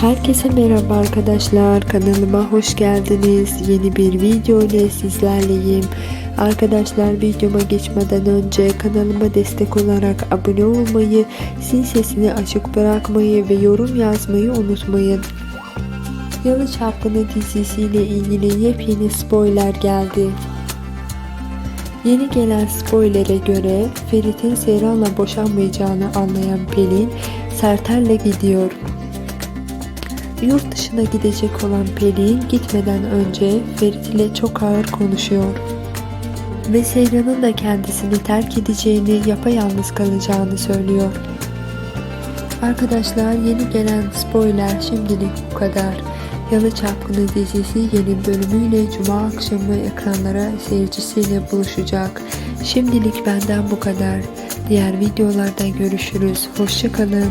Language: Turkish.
Herkese merhaba arkadaşlar. Kanalıma hoş geldiniz. Yeni bir video ile sizlerleyim. Arkadaşlar videoma geçmeden önce kanalıma destek olarak abone olmayı zil sesini açık bırakmayı ve yorum yazmayı unutmayın. Yalı Çapkını dizisiyle ilgili yepyeni spoiler geldi. Yeni gelen spoilere göre Ferit'in Seyran'la boşanmayacağını anlayan Pelin Serter'le gidiyor. Yurt dışına gidecek olan Pelin gitmeden önce Ferit ile çok ağır konuşuyor. Ve Seyran'ın da kendisini terk edeceğini, yapayalnız kalacağını söylüyor. Arkadaşlar yeni gelen spoiler şimdilik bu kadar. Yalı Çapkını dizisi yeni bölümüyle Cuma akşamı ekranlara seyircisiyle buluşacak. Şimdilik benden bu kadar. Diğer videolarda görüşürüz. Hoşçakalın.